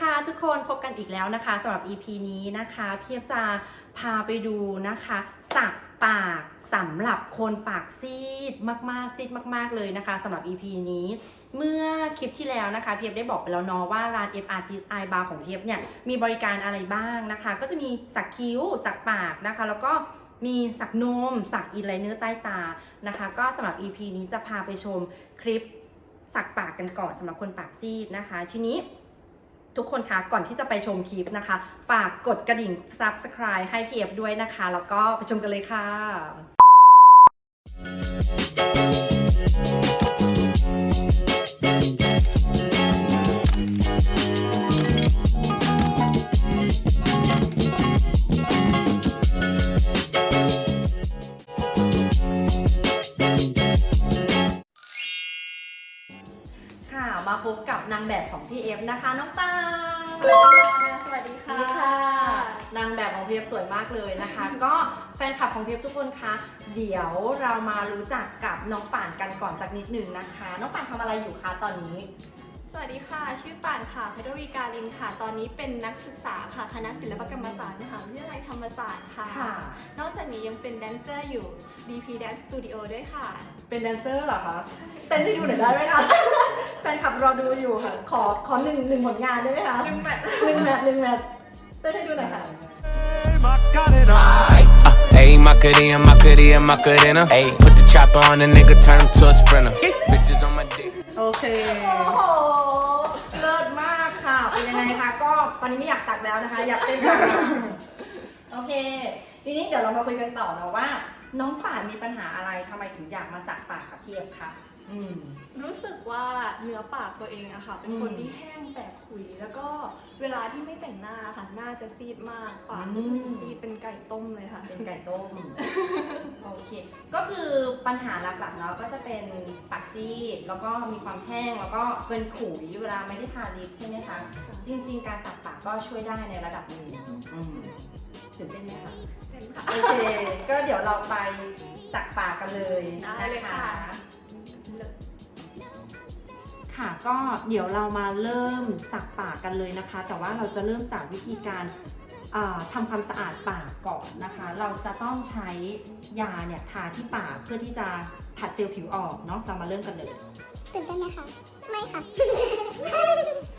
ค่ะทุกคนพบกันอีกแล้วนะคะสำหรับ EP นี้นะคะเพียบจะพาไปดูนะคะสักปากสำหรับคนปากซีดมากๆซีดมากๆเลยนะคะสำหรับ EP นี้ เมื่อคลิปที่แล้วนะคะ เพียบได้บอกไปแล้วเนาะว่าร้าน F Artist Eye Bar ของเพียบเนี่ยมีบริการอะไรบ้างนะคะ ก็จะมีสักคิ้วสักปากนะคะ แล้วก็มีสักนมสักอินไลเนอร์ใต้ตานะคะ ก็สำหรับ EP นี้จะพาไปชมคลิปสักปากกันก่อนสำหรับคนปากซีดนะคะ ทีนี้ ทุกคนคะก่อนที่จะไปชมคลิปนะคะ ฝากกดกระดิ่ง subscribe ให้พีเอฟด้วยนะคะ แล้วก็ไปชมกันเลยค่ะ ของพี่เอฟนะคะน้องปางสวัสดีสค่ะวัสดีค่ะนางแบบของเพียบสวยมากเลยนะคะ ก็แฟนคลับของเพียบทุกคนคะเดี๋ยวเรามารู้จักกับน้องป่านกันก่อนสักนิดหนึ่งนะคะ น้องป่านทำอะไรอยู่คะตอนนี้ สวัสดีค่ะ ชื่อป่านค่ะเพชรวีการินค่ะ ตอนนี้เป็นนักศึกษาค่ะ คณะศิลปกรรมศาสตร์มหาวิทยาลัยธรรมศาสตร์ค่ะ ค่ะ นอกจากนี้ยังเป็นแดนเซอร์อยู่ BP Dance Studio ด้วยค่ะ เป็นแดนเซอร์เหรอคะ เต้นให้ดูหน่อยได้ไหมคะ แฟนคลับรอดูอยู่ค่ะ ขอขอหนึ่งหนึ่งผลงานได้ไหมคะหนึ่งแมทหนึ่งแมทหนึ่งแมทเต้นให้ดูหน่อยค่ะ Uh, ayy, Macarena, Macarena, Macarena. Ayy, put the chopper on the nigga, turn him to a sprinter. Bitches on my dick. โอเค โอ้โห เลิศมากค่ะ เป็นยังไงคะ ก็ตอนนี้ไม่อยากตักแล้วนะคะ อยากเต้นต่อโอเค ทีนี้เดี๋ยวเรามาคุยกันต่อนะว่า น้องป่านมีปัญหาอะไรทำไมถึงอยากมาสักปาก กับพี่เอฟคะอืม รู้สึกว่าเนื้อปากตัวเองอะค่ะ เป็นคนอืมที่แห้งแตกขุย แล้วก็เวลาที่ไม่แต่งหน้าค่ะหน้าจะซีดมากปากอืมก็คือซีดเป็นไก่ต้มเลยค่ะ เป็นไก่ต้ม โอเค ก็คือปัญหาหลักๆเนาะก็จะเป็นปากซีดแล้วก็มีความแห้งแล้วก็เป็นขุยเวลาไม่ได้ทาลิปใช่ไหมคะ จริง ๆ การสักปากก็ช่วยได้ในระดับหนึ่งอืม ตื่นเต้นไหมคะเป็นค่ะ โอเค ก็เดี๋ยวเราไปสักปากกันเลยได้เลยนค่ะ ค่ะก็เดี๋ยวเรามาเริ่มสักปากกันเลยนะคะ แต่ว่าเราจะเริ่มจากวิธีการอ่าทำความสะอาดปากก่อนนะคะ เราจะต้องใช้ยาเนี่ยทาที่ปากเพื่อที่จะผัดเซลล์ผิวออกเนาะเรามาเริ่มกันเลย ตื่นเต้นไหมคะ ไม่ค่ะค่ะ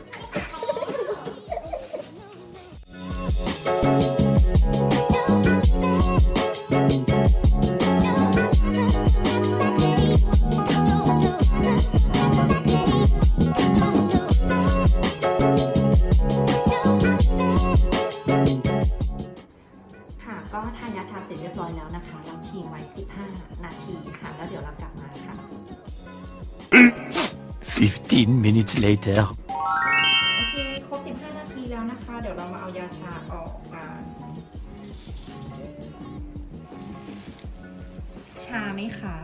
อยแล้วนะคะ เราทิ้งไว้ 15 นาทีค่ะ แล้วเดี๋ยวเรากลับมาค่ะ 15 minutes later. โอเค ครบ 15 นาทีแล้วนะคะ เดี๋ยวเรามาเอายาชาออกกันชาไหมคะ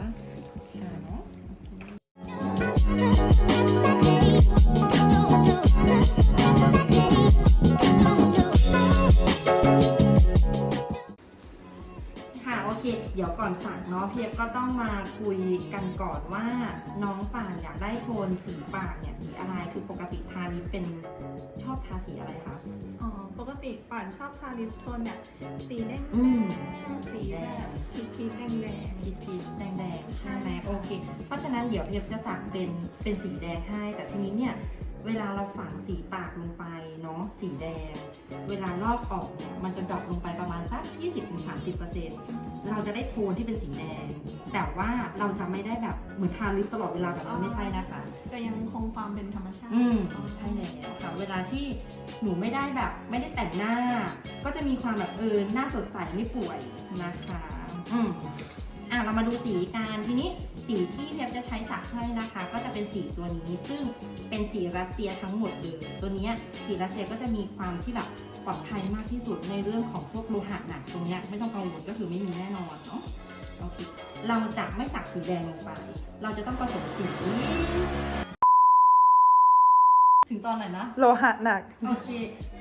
เนาะเพียบก็ต้องมาคุยกันก่อนว่าน้องป่านอยากได้โทนสีปากเนี่ยสีอะไรคือปกติทาลิปเป็นชอบทาสีอะไรคะอ๋อปกติป่านชอบทาลิปโทนแบบสีแดงอืมๆสีแบบพีชพีชแดงแดงพีชพีชแดงแดงๆใช่ไหมใช่ค่ะโอเค เพราะฉะนั้นเดี๋ยวเพียบจะสั่งเป็นเป็นสีแดงให้แต่ทีนี้เนี่ย เวลาเราฝังสีปากลงไปเนาะสีแดง เวลาลอกออกเนี่ยมันจะดรอปลงไปประมาณสัก 20-30%เราจะได้โทนที่เป็นสีแดง แต่ว่าเราจะไม่ได้แบบเหมือนทาลิปตลอดเวลาแบบนั้นไม่ใช่นะคะ จะยังคงความเป็นธรรมชาติ อืมใช่แล้วค่ะเวลาที่หนูไม่ได้แบบไม่ได้แต่งหน้า ก็จะมีความแบบเออหน้าสดใสไม่ป่วยนะคะ อืม อะเรามาดูสีกันทีนี้สีที่เพียบจะใช้สักให้นะคะ ก็จะเป็นสีตัวนี้ซึ่งเป็นสีรัสเซียทั้งหมดเลยตัวนี้สีรัสเซียก็จะมีความที่แบบปลอดภัยมากที่สุดในเรื่องของพวกโลหะหนักตรงเนี้ยไม่ต้องกังวลก็คือไม่มีแน่นอนเนาะโอเคเราจะไม่สักสีแดงลงไป เราจะต้องผสมสี ถึงตอนไหนนะ โลหะหนัก โอเค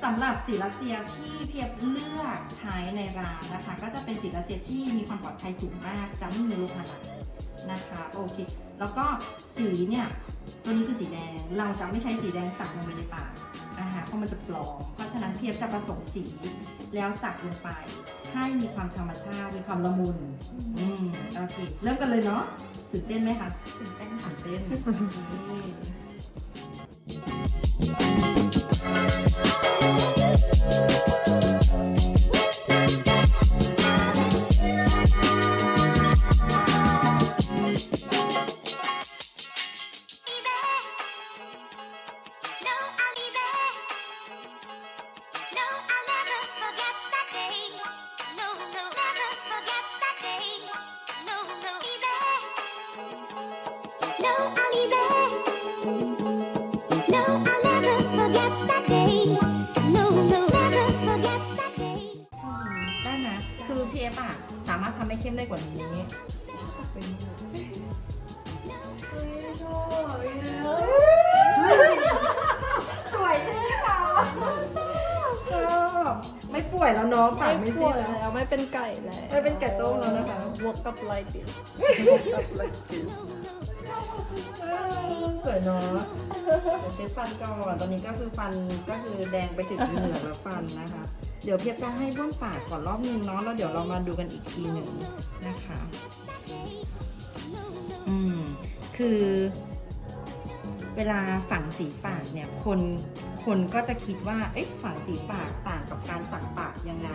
สำหรับสีรัสเซียที่เพียบเลือกใช้ในร้านนะคะ ก็จะเป็นสีรัสเซียที่มีความปลอดภัยสูงมากจะไม่มีโลหะหนักนะคะโอเค แล้วก็สีเนี่ยตัวนี้คือสีแดง เราจะไม่ใช้สีแดงสักลงไปในปากอ่าฮะเพราะมันจะปลอมเพราะฉะนั้นเพียบจะผสมสีแล้วสักลงไป ให้มีความธรรมชาติมีความละมุนอืมโอเคเริ่มกันเลยเนาะตื่นเต้นไหมคะตื่นเต้นตื่นเต้น เข้มได้กว่านี้สวยใช่ไหมคะชอบไม่ป่วยแล้วเนาะปากไม่ไม่ซีป่วดยแล้วแล้วไม่เป็นไก่แล้วไม่เป็นไก่ต้มแล้วนะคะ Woke up like this สวยเนาะเดี๋ยวเช็ดฟันก่อน ตอนนี้ก็คือฟันก็คือแดงไปถึงเหนือกแล้วฟันนะคะ เดี๋ยวเพียบจะให้บ้วนปากก่อนรอบนึงเนาะแล้วเดี๋ยวเรามาดูกันอีกทีหนึ่งนะคะ อืม คือ เวลาฝังสีปากเนี่ย คนคนก็จะคิดว่า เอ๊ะฝังสีปากต่างกับการสักปากยังไง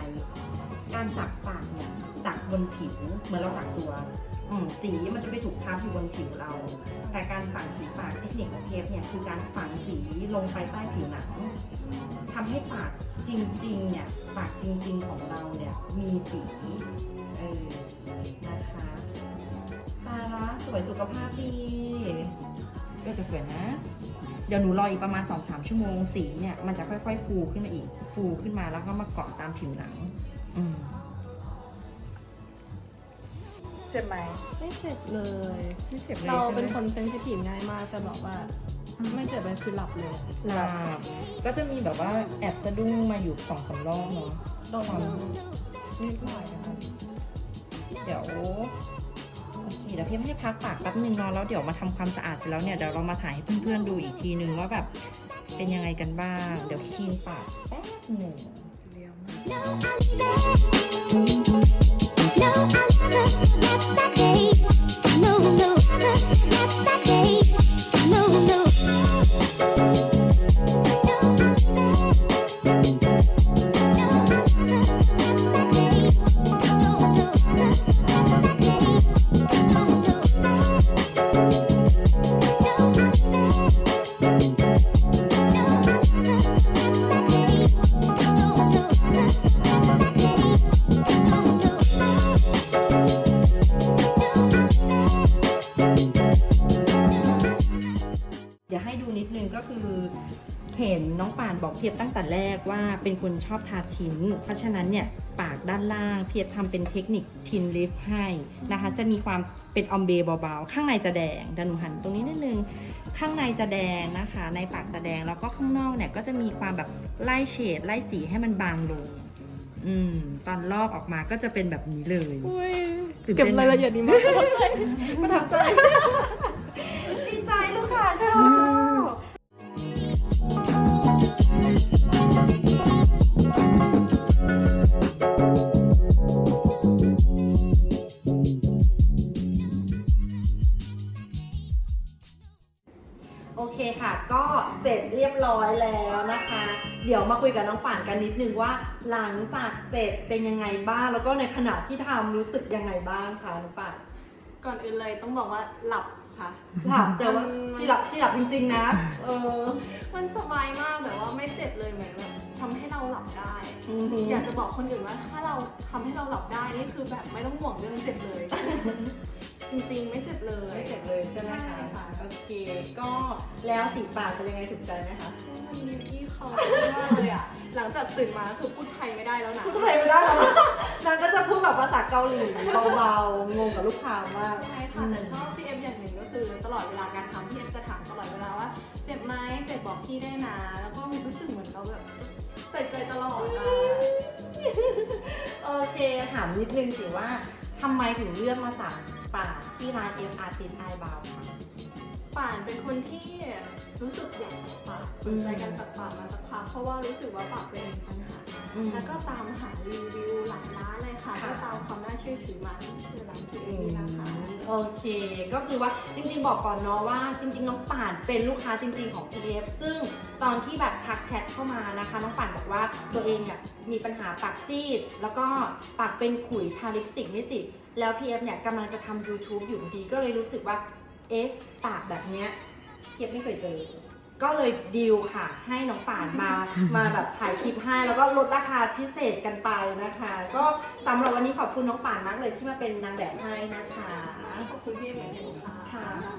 การสักปากเนี่ยสักบนผิวเหมือนเราสักตัวสีมันจะไปถูกทับอยู่บนผิวเรา แต่การฝังสีปากเทคนิคของเทปเนี่ยคือการฝังสีลงไปใต้ผิวหนัง ทำให้ปากจริงๆเนี่ยปากจริงๆของเราเนี่ยมีสีเออนะคะตาละสวยสุขภาพดีก็จะสวยนะ เดี๋ยวหนูรออีกประมาณ 2-3 ชั่วโมงสีเนี่ยมันจะค่อยๆ ฟูขึ้นมาอีก ฟูขึ้นมาแล้วก็มาเกาะตามผิวหนัง อืมเจ็บไหมไม่เจ็บเลย ไม่เจ็บเลยเราใช่ไหมเป็นคนเซนซิทีฟง่ายมากจะบอกว่า ไม่เจ็บเลยคือหลับเลยหลับก็จะมีแบบว่าแอบสะดุ้งมาอยู่สองสามรอบเนาะโดนนิดหน่อยนะคะเดี๋ยวโอเคเดี๋ยวพี่ให้พักปากแป๊บนึงเนาะแล้วเดี๋ยวมาทำความสะอาดเสร็จแล้วเนี่ยเดี๋ยวเรามาถ่ายให้เพื่อนๆดูอีกทีนึงว่าแบบเป็นยังไงกันบ้าง เดี๋ยวคลีนปากแป๊บหนึ่ง No, I'll leave it. No, I'll บอกเพียบตั้งแต่แรกว่าเป็นคนชอบทาทินเพราะฉะนั้นเนี่ยปากด้านล่างเพียบทำเป็นเทคนิคทินลิฟต์ให้นะคะ จะมีความเป็นออมเบเบาๆ ข้างในจะแดงดันหนูหันตรงนี้นิดนึง ข้างในจะแดงนะคะ ในปากจะแดงแล้วก็ข้างนอกเนี่ยก็จะมีความแบบไล่เฉดไล่สีให้มันบางลงอืมตอนลอกออกมาก็จะเป็นแบบนี้เลยอุ้ยตื่นเก็บเต้นไหมรายละเอียดดีมากประทับใจประทับใจ เดี๋ยวมาคุยกับน้องป่านกันนิดนึงว่า หลังจากเสร็จเป็นยังไงบ้าง แล้วก็ในขณะที่ทำรู้สึกยังไงบ้างคะน้องป่านก่อนอื่นเลยต้องบอกว่าหลับค่ะ หลับแต่ว่าชีหลับชีหลับจริง ๆ นะ เออ มันสบายมากแบบว่าไม่เจ็บเลยเหมือนแบบทำให้เราหลับได้ อือหืออยากจะบอกคนอื่นว่าถ้าเราทำให้เราหลับได้นี่คือแบบไม่ต้องห่วงเรื่องเจ็บเลย จริงๆ ไม่เจ็บเลยไม่เจ็บเลยใช่ไหมคะใช่ค่ะโอเคก็แล้วสีปากเป็นยังไงถูกใจไหมคะมันมีที่เขามากเลยอะหลังจากตื่นมาคือพูดไทยไม่ได้แล้วนะพูดไทยไม่ได้แล้วนางก็จะพูดแบบภาษาเกาหลีเบาๆงงกับลูกค้ามากใช่ค่ะแต่ชอบพี่เอ็มอย่างหนึ่งก็คือ ตลอดเวลาการทำพี่เอ็มจะถามตลอดเวลาว่า เจ็บไหมเจ็บบอกพี่ได้นะ แล้วก็มีรู้สึกเหมือนเขาแบบใส่ใจตลอดอะโอเคถามนิดนึงสิว่าทำไมถึงเลือกมาสัก ปากที่ร้านเอฟอาร์ติสไอบาวค่ะป่านเป็นคนที่รู้สึกอยากสักปากสนใจการสักปากมาสักพักเพราะว่ารู้สึกว่าปากเป็นปัญหาอืมแล้วก็ตามหารีวิวหลายร้านเลยค่ะค่ะก็ตามความน่าเชื่อถือมาที่คือร้านพีเอนี่นะคะโอเค ก็คือว่าจริงๆบอกก่อนเนาะว่าจริงๆน้องป่านเป็นลูกค้าจริงๆของ PF ซึ่ง ตอนที่แบบทักแชทเข้ามานะคะ น้องป่านบอกว่าตัวเองเนี่ยมีปัญหาปากซีด แล้วก็ปากเป็นขุยทาลิปสติกไม่ติด แล้ว PF เนี่ยกำลังจะทำ YouTube อยู่พอดีก็เลยรู้สึกว่า เอ๊ะ ปากแบบเนี้ย PF ไม่เคยเจอ ก็เลยดีลค่ะ ให้น้องป่านมา มาแบบถ่ายคลิปให้ แล้วก็ลดราคาพิเศษกันไปนะคะ ก็สำหรับวันนี้ขอบคุณน้องป่านมากเลยที่มาเป็นนางแบบให้นะคะ ขอบคุณพี่เอ็มเหมือนกันค่ะ ค่ะ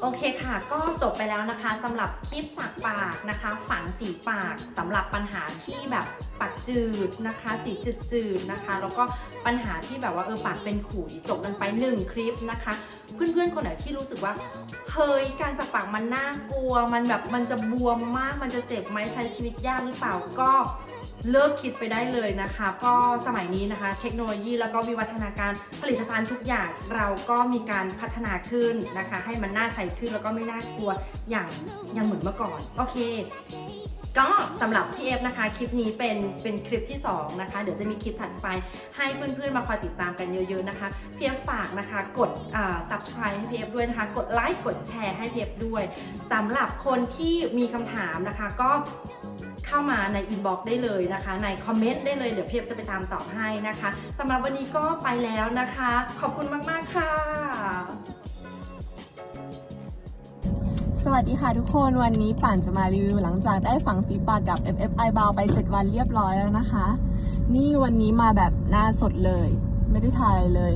โอเคค่ะ ก็จบไปแล้วนะคะสำหรับคลิปสักปากนะคะ ฝังสีปากสำหรับปัญหาที่แบบปากจืดนะคะ สีจืดๆนะคะ แล้วก็ปัญหาที่แบบว่าเออปากเป็นขุยจบกันไปหนึ่งคลิปนะคะ เพื่อนๆคนไหนที่รู้สึกว่าเฮ้ยการสักปากมันน่ากลัว มันแบบมันจะบวมมากมันจะเจ็บไหมใช้ชีวิตยากหรือเปล่าก็ เลิกคิดไปได้เลยนะคะ ก็สมัยนี้นะคะ เทคโนโลยีแล้วก็วิวัฒนาการผลิตภัณฑ์ทุกอย่างเราก็มีการพัฒนาขึ้นนะคะ ให้มันน่าใช้ขึ้นแล้วก็ไม่น่ากลัวอย่างอย่างเหมือนเมื่อก่อน โอเคก็สำหรับพี่เอฟนะคะ คลิปนี้เป็นเป็นคลิปที่ 2 นะคะ เดี๋ยวจะมีคลิปถัดไปให้เพื่อนๆมาคอยติดตามกันเยอะๆนะคะพี่เอฟฝากนะคะ กดอ่า subscribe ให้พี่เอฟด้วยนะคะ กดไลค์กดแชร์ให้พี่เอฟด้วยสำหรับคนที่มีคำถามนะคะก็ เข้ามาในอินบ็อกซ์ได้เลยนะคะ ในคอมเมนต์ได้เลยเดี๋ยวเพี่เอฟจะไปตามตอบให้นะคะสำหรับวันนี้ก็ไปแล้วนะคะ ขอบคุณมาก ๆ ค่ะ สวัสดีค่ะทุกคนวันนี้ป่านจะมารีวิวหลังจากได้ฝังสีปากกับ FFI บาวไป 7 วันเรียบร้อยแล้วนะคะ นี่วันนี้มาแบบหน้าสดเลย ไม่ได้ทาเลย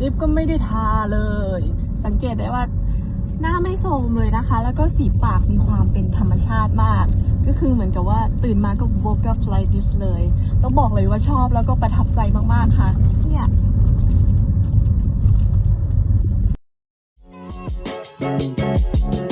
ลิปก็ไม่ได้ทาเลย สังเกตได้ว่าหน้าไม่โทรมเลยนะคะ แล้วก็สีปากมีความเป็นธรรมชาติมาก ก็คือเหมือนกับว่าตื่นมาก็ woke up like this เลย ต้องบอกเลยว่าชอบแล้วก็ประทับใจมากๆค่ะ เนี่ย Thank